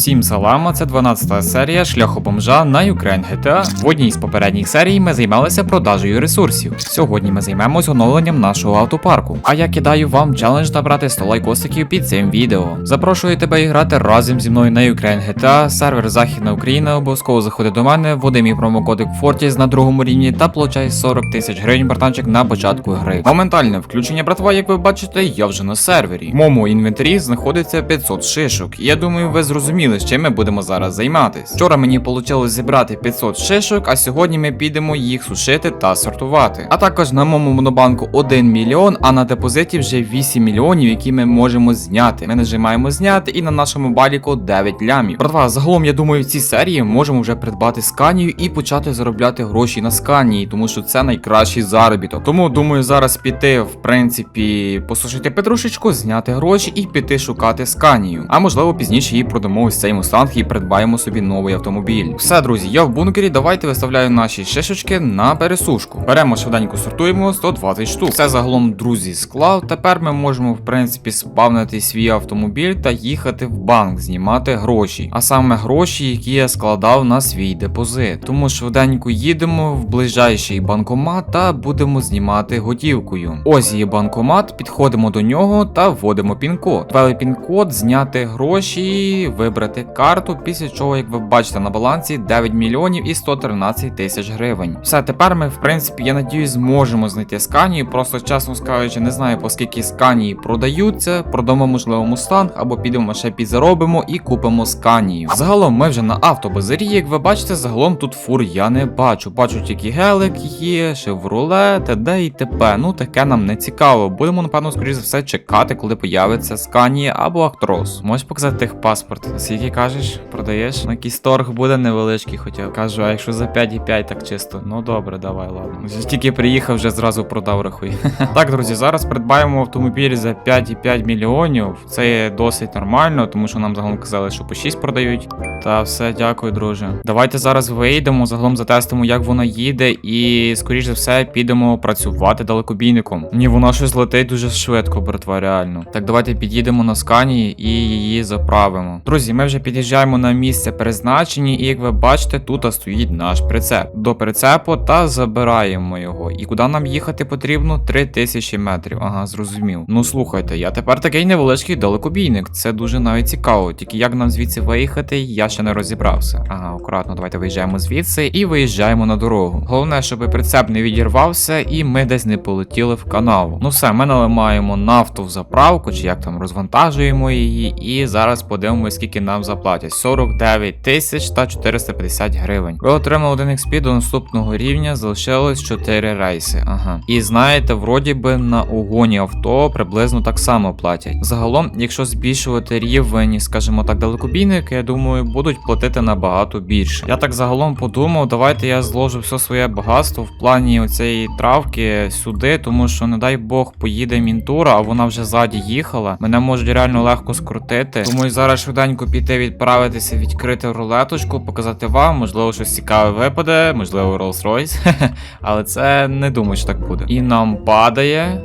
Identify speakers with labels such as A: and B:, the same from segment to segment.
A: Всім салама, це 12-та серія шляху бомжа на Ukraine GTA. В одній з попередніх серій ми займалися продажею ресурсів. Сьогодні ми займемось оновленням нашого автопарку. А я кидаю вам челендж набрати 100 лайкосиків під цим відео. Запрошую тебе грати разом зі мною на Ukraine GTA, сервер Західна Україна. Обов'язково заходи до мене, вводи мій промокодик Fortis на другому рівні та получай 40 тисяч гривень братанчик на початку гри. Моментальне включення братва, як ви бачите, я вже на сервері. В моєму інвентарі знаходиться 500 шишок. Я думаю, ви зрозуміли, з чим ми будемо зараз займатись. Вчора мені вийшло зібрати 500 шишок, а сьогодні ми підемо їх сушити та сортувати. А також на моєму монобанку 1 мільйон, а на депозиті вже 8 мільйонів, які ми можемо зняти. Ми нажимаємо зняти і на нашому баліку 9 лямів. Братва, загалом я думаю, в цій серії можемо вже придбати сканію і почати заробляти гроші на сканії, тому що це найкращий заробіток. Тому думаю, зараз піти, в принципі, посушити петрушечку, зняти гроші і піти шукати сканію. А можливо пізніше її продамо ось цей мустанг і придбаємо собі новий автомобіль. Все, друзі, я в бункері. Давайте виставляю наші шишечки на пересушку. Беремо швиденько сортуємо 120 штук. Це загалом, друзі, склав. Тепер ми можемо, в принципі, спавнити свій автомобіль та їхати в банк, знімати гроші. А саме гроші, які я складав на свій депозит. Тому швиденько їдемо в ближайший банкомат та будемо знімати готівкою. Ось є банкомат, підходимо до нього та вводимо пін-код. Ввели пін-код, зняти гроші, вибрати карту, після чого, як ви бачите, на балансі 9 мільйонів і 113 тисяч гривень. Все, тепер ми, в принципі, я надіюсь, зможемо знайти сканії. Просто чесно скажучи, не знаю, по скільки сканії продаються. Продамо, можливо, мустанг, або підемо ще підзаробимо і купимо сканію. Загалом ми вже на автобазарі, як ви бачите, загалом тут фур я не бачу. Бачу тільки гелик є, шевроле, т.д. і т.п. Ну таке нам не цікаво. Будемо, напевно, скоріш за все, чекати, коли появиться сканія або актрос. Можеш показати техпаспорт? Скільки кажеш, продаєш? Ну, якийсь торг буде невеличкий, хоча кажу, а якщо за 5,5 так чисто. Ну добре, давай, ладно. Тільки приїхав, вже зразу продав рахуй. так, друзі, зараз придбаємо автомобіль за 5,5 мільйонів. Це досить нормально, тому що нам загалом казали, що по 6 продають. Та все, дякую, друже. Давайте зараз вийдемо, загалом затестимо, як вона їде, і скоріш за все підемо працювати далекобійником. Ні, вона щось летить дуже швидко, братва, реально. Так, давайте під'їдемо на скані і її заправимо. Друзі, ми вже під'їжджаємо на місце призначення, і як ви бачите, тут стоїть наш прицеп. До прицепу та забираємо його. І куди нам їхати потрібно? 3000 метрів. Ага, зрозумів. Ну слухайте, я тепер такий невеличкий далекобійник. Це дуже навіть цікаво. Тільки як нам звідси виїхати, я ще не розібрався. Ага, акуратно, давайте виїжджаємо звідси і виїжджаємо на дорогу. Головне, щоб прицеп не відірвався і ми десь не полетіли в канаву. Ну все, ми наливаємо нафту в заправку, чи як там розвантажуємо її, і зараз подивимось, скільки нам заплатять. 49 тисяч та 450 гривень. Ви отримали один XP до наступного рівня, залишилось 4 рейси. Ага. І знаєте, вроді би на угоні авто приблизно так само платять. Загалом, якщо збільшувати рівень, скажімо так, далекобійники, я думаю, будуть платити набагато більше. Я так загалом подумав, давайте я зложу все своє багатство в плані оцієї травки сюди, тому що, не дай Бог, поїде мінтура, а вона вже ззаді їхала. Мене можуть реально легко скрутити. Тому і зараз швиденько піти відправитися, відкрити рулеточку, показати вам, можливо, щось цікаве випаде, можливо, Rolls-Royce. Але це не думаю, що так буде. І нам падає.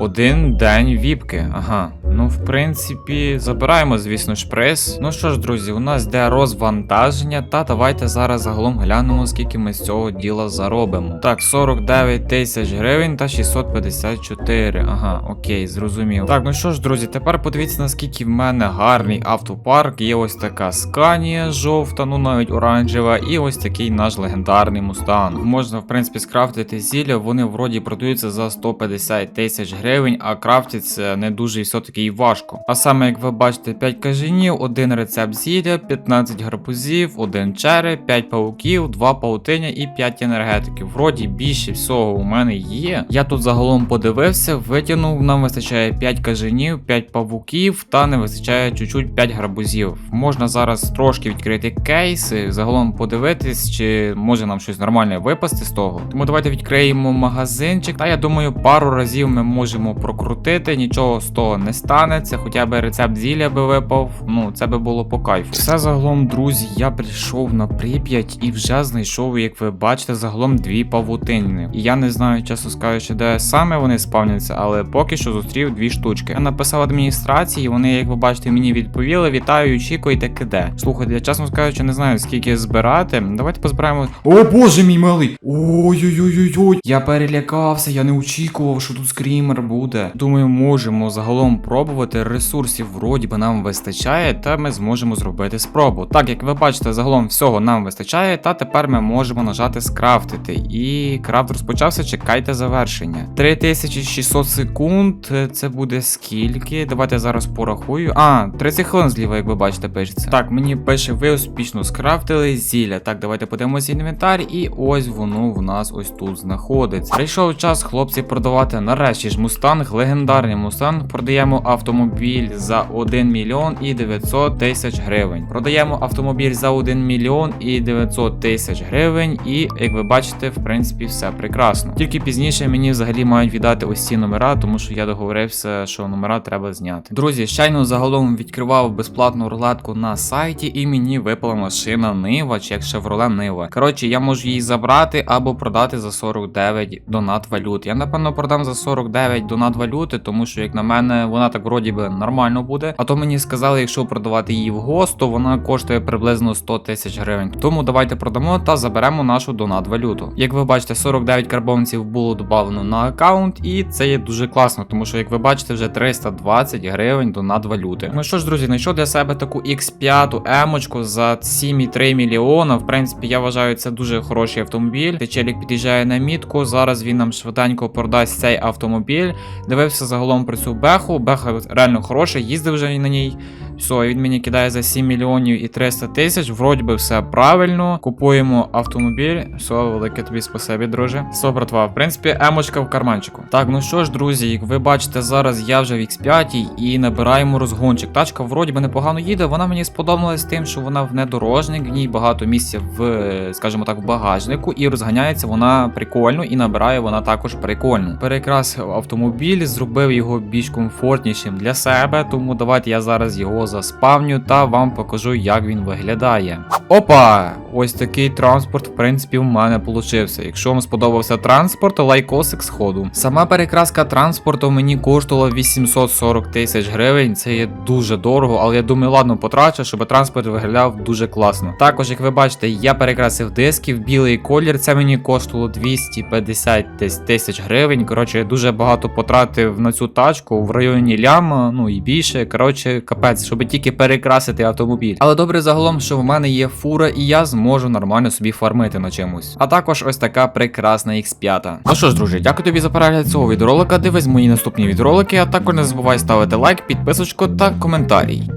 A: Один день віпки. Ага. Ну, в принципі, забираємо, звісно ж, приз. Ну що ж, друзі, у нас йде розвантаження. Та давайте зараз загалом глянемо, скільки ми з цього діла заробимо. Так, 49 тисяч гривень та 654. Ага, окей, зрозумів. Так, ну що ж, друзі, тепер подивіться, наскільки в мене гарний автопарк. Є ось така сканія жовта, ну навіть оранжева, і ось такий наш легендарний мустанг. Можна, в принципі, скрафтити зілля, вони вроді продаються за 150 тисяч гривень, а крафтяться не дуже і все-таки і важко. А саме, як ви бачите, 5 кажанів, один рецепт зілля, 15 гарбузів, один череп, 5 пауків, 2 паутиня і 5 енергетиків. Вроді більше всього у мене є. Я тут загалом подивився, витягнув, нам вистачає 5 кажанів, 5 павуків та не вистачає чуть-чуть 5 гарбузів. Можна зараз трошки відкрити кейси, загалом подивитись, чи може нам щось нормальне випасти з того. Тому давайте відкриємо магазинчик. Та я думаю, пару разів ми можемо прокрутити, нічого з того не стане. Станеться, хоча б рецепт зілля би випав, ну це би було по кайфу. Все загалом, друзі, я прийшов на Прип'ять і вже знайшов, як ви бачите, загалом дві павутини. І я не знаю, чесно скажучи, де саме вони спавняться, але поки що зустрів дві штучки. Я написав адміністрації, вони, як ви бачите, мені відповіли: вітаю, очікуйте, киде. Слухайте, я чесно скажучи, не знаю, скільки збирати. Давайте позбираємо. О боже мій малий! Ой-ой-ой-ой-ой! Я перелякався, я не очікував, що тут скрімер буде. Думаю, можемо загалом пробувати. Ресурсів вроді би нам вистачає, та ми зможемо зробити спробу. Так, як ви бачите, загалом всього нам вистачає, та тепер ми можемо нажати скрафтити. І крафт розпочався, чекайте завершення. 3600 секунд, е, це буде скільки? Давайте зараз порахую. А, 30 хвилин зліва, як ви бачите, пишеться. Так, мені пише, ви успішно скрафтили зілля. Так, давайте подивимося інвентар, і ось воно в нас ось тут знаходиться. Прийшов час, хлопці, продавати нарешті ж мустанг, легендарний мустанг. Продаємо автомобіль за 1 мільйон і 900 тисяч гривень. Продаємо автомобіль за 1 мільйон і 900 тисяч гривень. І як ви бачите, в принципі, все прекрасно. Тільки пізніше мені взагалі мають віддати ось ці номера, тому що я договорився, що номера треба зняти. Друзі, щойно загалом відкривав безплатну рулетку на сайті, і мені випала машина Нива, чи як Chevrolet Нива. Коротше, я можу її забрати або продати за 49 донат валют. Я напевно продам за 49 донат валюти, тому що, як на мене, вона так вроді би нормально буде. А то мені сказали, якщо продавати її в ГОСТ, то вона коштує приблизно 100 тисяч гривень. Тому давайте продамо та заберемо нашу донат валюту. Як ви бачите, 49 карбонців було додано на аккаунт, і це є дуже класно, тому що, як ви бачите, вже 320 гривень донат валюти. Ну що ж, друзі, знайшов для себе таку X5 емочку за 7,3 мільйона. В принципі, я вважаю, це дуже хороший автомобіль. Течелік під'їжджає на мітку. Зараз він нам швиденько продасть цей автомобіль. Дивився загалом про цю беху. Беха реально хороша, їздив вже на ній. Все, він мені кидає за 7 мільйонів і 300 тисяч. Вроді би все правильно. Купуємо автомобіль. Все, велике тобі спасибі, друже. Все, братва, в принципі, емочка в карманчику. Так, ну що ж, друзі, як ви бачите, зараз я вже в X5 і набираємо розгончик. Тачка вроді би непогано їде. Вона мені сподобалась тим, що вона внедорожник, в ній багато місця в, скажімо так, в багажнику, і розганяється вона прикольно, і набирає вона також прикольно. Перекрасив автомобіль, зробив його більш комфортнішим для себе. Тому давайте я зараз його заспавню та вам покажу, як він виглядає. Опа! Ось такий транспорт, в принципі, в мене получився. Якщо вам сподобався транспорт, лайкосик сходу. Сама перекраска транспорту мені коштувала 840 тисяч гривень. Це є дуже дорого, але я думаю, ладно, потрачу, щоб транспорт виглядав дуже класно. Також, як ви бачите, я перекрасив диски в білий колір. Це мені коштувало 250 тисяч гривень. Коротше, я дуже багато потратив на цю тачку в районі ляма, ну і більше. Коротше, капець, щоб тільки перекрасити автомобіль. Але добре загалом, що в мене є фура, і я зможу нормально собі фармити на чимось. А також ось така прекрасна X5. Ну що ж, друзі, дякую тобі за перегляд цього відеоролика. Дивись мої наступні відеоролики, а також не забувай ставити лайк, підписочку та коментарій.